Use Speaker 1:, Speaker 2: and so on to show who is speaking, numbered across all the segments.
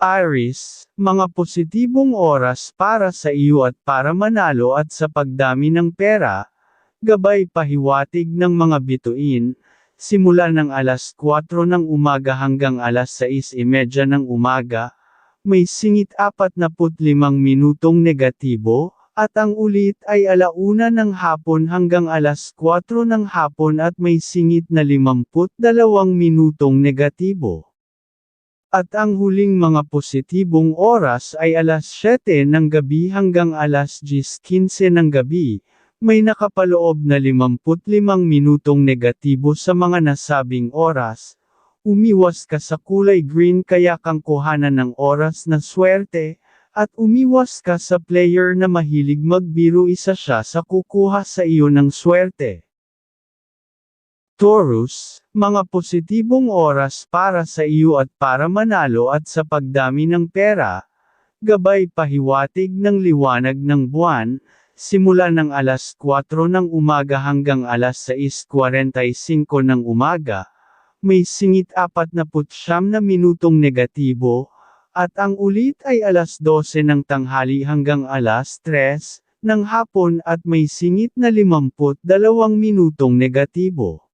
Speaker 1: Iris, mga positibong oras para sa iyo at para manalo at sa pagdami ng pera, gabay pahiwatig ng mga bituin, simula ng alas 4 ng umaga hanggang alas 6.30 ng umaga, may singit 45 minutong negatibo, at ang ulit ay alauna ng hapon hanggang alas 4 ng hapon at may singit na 52 minutong negatibo. At ang huling mga positibong oras ay alas 7 ng gabi hanggang alas 10.15 ng gabi, may nakapaloob na 55 minutong negatibo sa mga nasabing oras. Umiwas ka sa kulay green kaya kang kuhanan ng oras na swerte, at umiwas ka sa player na mahilig magbiro isa siya sa kukuha sa iyo ng swerte. Taurus, mga positibong oras para sa iyo at para manalo at sa pagdami ng pera, gabay pahiwatig ng liwanag ng buwan, simula ng alas 4 ng umaga hanggang alas 6.45 ng umaga, may singit 49 na minutong negatibo, at ang ulit ay alas 12 ng tanghali hanggang alas 3 ng hapon at may singit na 52 minutong negatibo.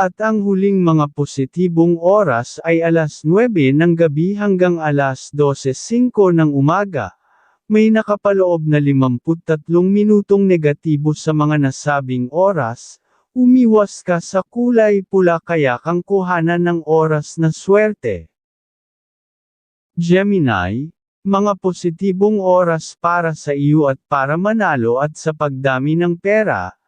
Speaker 1: At ang huling mga positibong oras ay alas 9 ng gabi hanggang alas 12.05 ng umaga. May nakapaloob na 53 minutong negatibo sa mga nasabing oras, umiwas ka sa kulay pula kaya kang kuhanan ng oras na swerte. Gemini, mga positibong oras para sa iyo at para manalo at sa pagdami ng pera,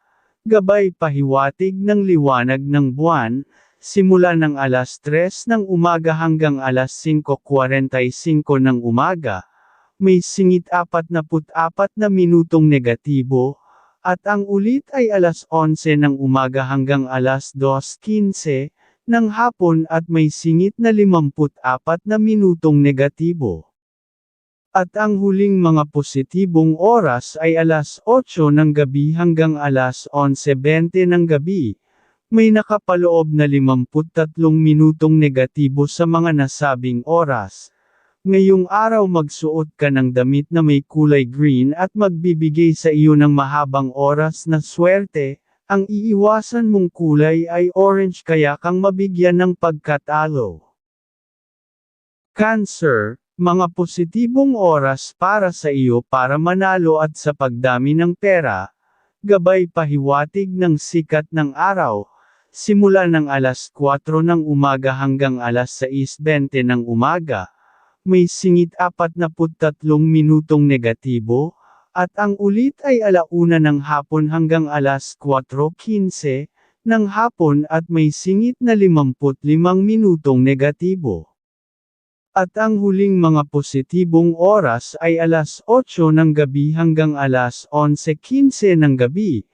Speaker 1: gabay pahiwatig ng liwanag ng buwan, simula ng alas 3 ng umaga hanggang alas 5.45 ng umaga, may singit 44 na minutong negatibo, at ang ulit ay alas 11 ng umaga hanggang alas 2.15 ng hapon at may singit na 54 na minutong negatibo. At ang huling mga positibong oras ay alas 8 ng gabi hanggang alas 11.20 ng gabi. May nakapaloob na 53 minutong negatibo sa mga nasabing oras. Ngayong araw magsuot ka ng damit na may kulay green at magbibigay sa iyo ng mahabang oras na swerte, ang iiwasan mong kulay ay orange kaya kang mabigyan ng pagkatalo. Cancer, mga positibong oras para sa iyo para manalo at sa pagdami ng pera, gabay pahiwatig ng sikat ng araw, simula ng alas 4 ng umaga hanggang alas 6.20 ng umaga, may singit 43 minutong negatibo, at ang ulit ay alauna ng hapon hanggang alas 4.15 ng hapon at may singit na 55 minutong negatibo. At ang huling mga positibong oras ay alas 8 ng gabi hanggang alas 11.15 ng gabi.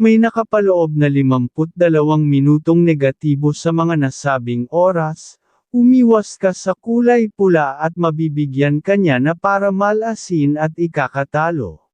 Speaker 1: May nakapaloob na 52 minutong negatibo sa mga nasabing oras. Umiwas ka sa kulay pula at mabibigyan kanya na para malasin at ikakatalo.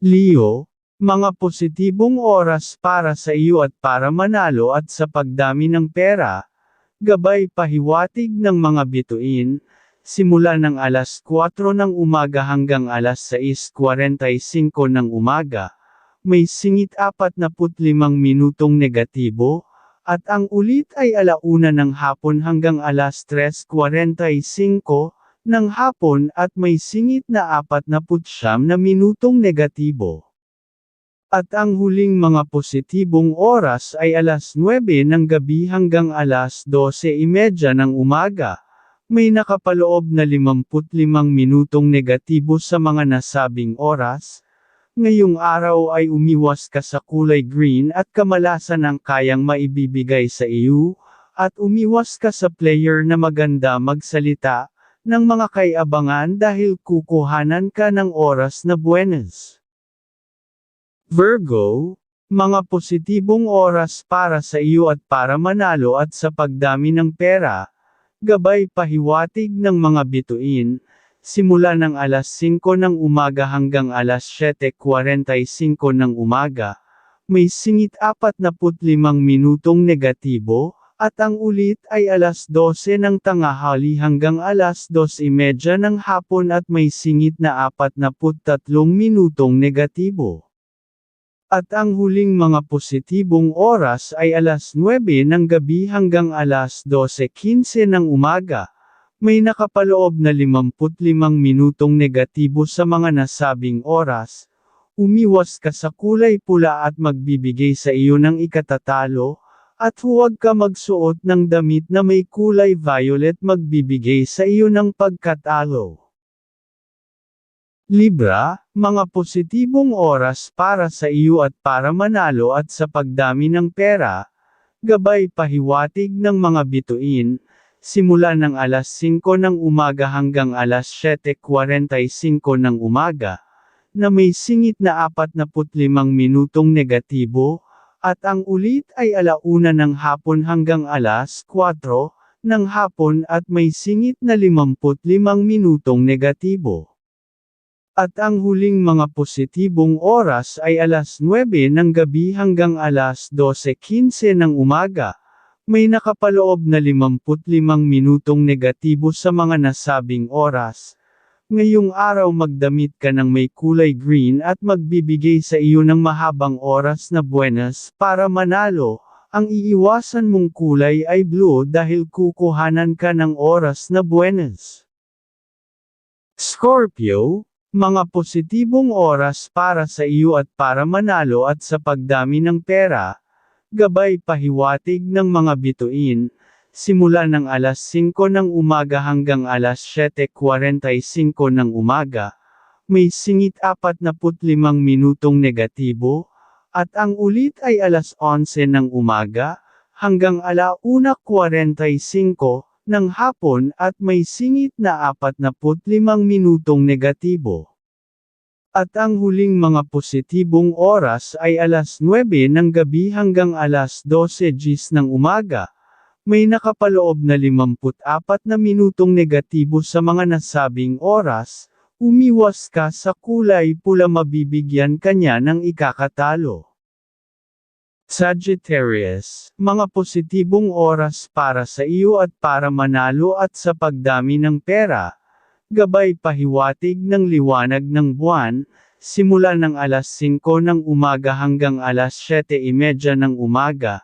Speaker 1: Leo, mga positibong oras para sa iyo at para manalo at sa pagdami ng pera, Gabay pahiwatig ng mga bituin, simula ng alas 4 ng umaga hanggang alas 6.45 ng umaga, may singit 45 minutong negatibo, at ang ulit ay alauna ng hapon hanggang alas 3.45 ng hapon at may singit na 49 na minutong negatibo. At ang huling mga positibong oras ay alas 9 ng gabi hanggang alas 12.30 ng umaga. May nakapaloob na 55 minutong negatibo sa mga nasabing oras. Ngayong araw ay umiwas ka sa kulay green at kamalasan ang kayang maibibigay sa iyo, at umiwas ka sa player na maganda magsalita, ng mga kayabangan dahil kukuhanan ka ng oras na buenas. Virgo, mga positibong oras para sa iyo at para manalo at sa pagdami ng pera, gabay pahiwatig ng mga bituin, simula ng alas 5 ng umaga hanggang alas 7.45 ng umaga, may singit 45 minutong negatibo, at ang ulit ay alas 12 ng tangahali hanggang alas 2.30 ng hapon at may singit na 43 minutong negatibo. At ang huling mga positibong oras ay alas 9 ng gabi hanggang alas 12.15 ng umaga. May nakapaloob na 55 minutong negatibo sa mga nasabing oras. Umiwas ka sa kulay pula at magbibigay sa iyo ng ikatatalo, at huwag ka magsuot ng damit na may kulay violet magbibigay sa iyo ng pagkatalo. Libra, mga positibong oras para sa iyo at para manalo at sa pagdami ng pera, gabay pahiwatig ng mga bituin, simula ng alas 5 ng umaga hanggang alas 7.45 ng umaga, na may singit na 45 minutong negatibo, at ang ulit ay alauna ng hapon hanggang alas 4 ng hapon at may singit na 55 minutong negatibo. At ang huling mga positibong oras ay alas 9 ng gabi hanggang alas 12.15 ng umaga. May nakapaloob na 55 minutong negatibo sa mga nasabing oras. Ngayong araw magdamit ka ng may kulay green at magbibigay sa iyo ng mahabang oras na buenas para manalo. Ang iiwasan mong kulay ay blue dahil kukuhanan ka ng oras na buenas. Scorpio, mga positibong oras para sa iyo at para manalo at sa pagdami ng pera, gabay pahiwatig ng mga bituin, simula ng alas 5 ng umaga hanggang alas 7.45 ng umaga, may singit 45 minutong negatibo, at ang ulit ay alas 11 ng umaga, hanggang ala 1.45 ng hapon at may singit na 45 minutong negatibo. At ang huling mga positibong oras ay alas 9 ng gabi hanggang alas 12 gis ng umaga, may nakapaloob na 54 na minutong negatibo sa mga nasabing oras, umiwas ka sa kulay pula mabibigyan kanya ng ikakatalo. Sagittarius, mga positibong oras para sa iyo at para manalo at sa pagdami ng pera, gabay pahiwatig ng liwanag ng buwan, simula ng alas 5 ng umaga hanggang alas 7.30 ng umaga,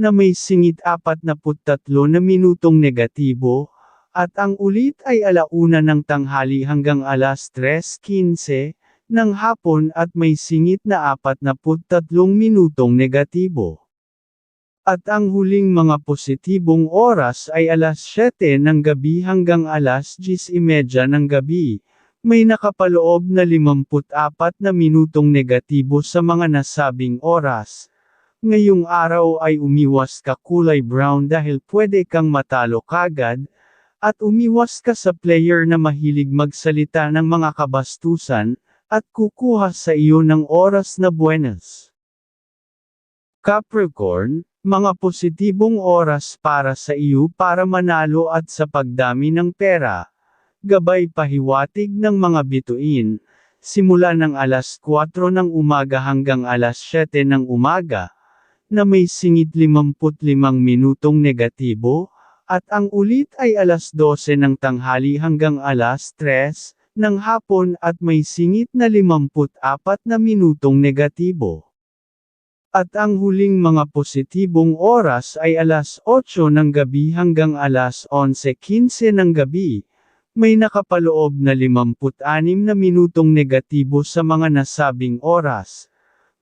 Speaker 1: na may singit 43 na minutong negatibo, at ang ulit ay alauna ng tanghali hanggang alas 3.15 ng hapon at may singit na 43 minutong negatibo. At ang huling mga positibong oras ay alas 7 ng gabi hanggang alas 10.30 ng gabi, may nakapaloob na 54 na minutong negatibo sa mga nasabing oras, Ngayong araw ay umiwas ka kulay brown dahil pwede kang matalo kagad, at umiwas ka sa player na mahilig magsalita ng mga kabastusan, at kukuha sa iyo ng oras na buenas. Capricorn, mga positibong oras para sa iyo para manalo at sa pagdami ng pera, gabay pahiwatig ng mga bituin, simula ng alas 4 ng umaga hanggang alas 7 ng umaga, na may singit 55 minutong negatibo, at ang ulit ay alas 12 ng tanghali hanggang alas 3 ng hapon at may singit na 54 na minutong negatibo. At ang huling mga positibong oras ay alas 8 ng gabi hanggang alas 11.15 ng gabi, may nakapaloob na 56 na minutong negatibo sa mga nasabing oras,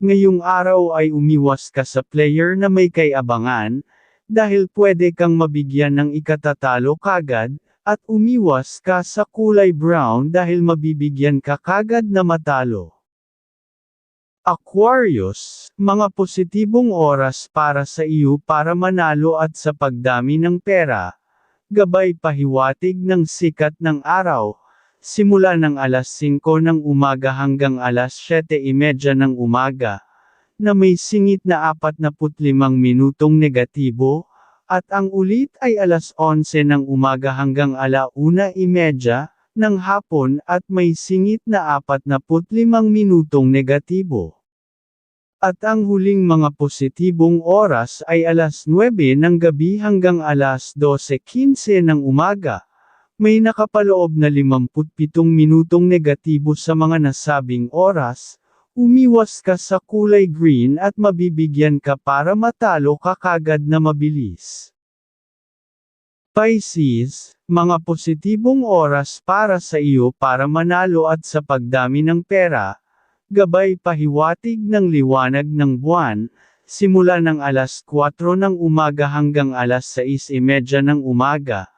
Speaker 1: Ngayong araw ay umiwas ka sa player na may kayabangan, dahil pwede kang mabigyan ng ikatatalo kagad, at umiwas ka sa kulay brown dahil mabibigyan ka kagad na matalo. Aquarius, mga positibong oras para sa iyo para manalo at sa pagdami ng pera, gabay pahiwatig ng sikat ng araw, simula ng alas 5 ng umaga hanggang alas 7.30 ng umaga, na may singit na 45 minutong negatibo, at ang ulit ay alas 11 ng umaga hanggang ala 1.30 ng hapon at may singit na 45 minutong negatibo. At ang huling mga positibong oras ay alas 9 ng gabi hanggang alas 12.15 ng umaga. May nakapaloob na 57 minutong negatibo sa mga nasabing oras, umiwas ka sa kulay green at mabibigyan ka para matalo ka kagad na mabilis. Pisces, mga positibong oras para sa iyo para manalo at sa pagdami ng pera, gabay pahiwatig ng liwanag ng buwan, simula ng alas 4 ng umaga hanggang alas 6.30 ng umaga,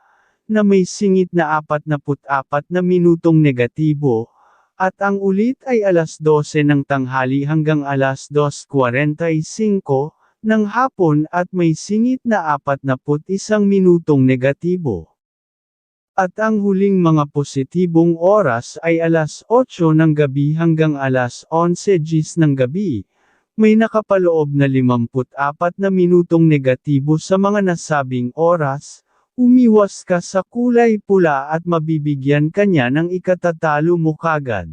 Speaker 1: na may singit na 44 na minutong negatibo, at ang ulit ay alas 12 ng tanghali hanggang alas 2.45 ng hapon at may singit na 41 minutong negatibo. At ang huling mga positibong oras ay alas 8 ng gabi hanggang alas 11 gis ng gabi. May nakapaloob na 54 na minutong negatibo sa mga nasabing oras, umiwas ka sa kulay pula at mabibigyan kanya ng ikatatalo mo kagad.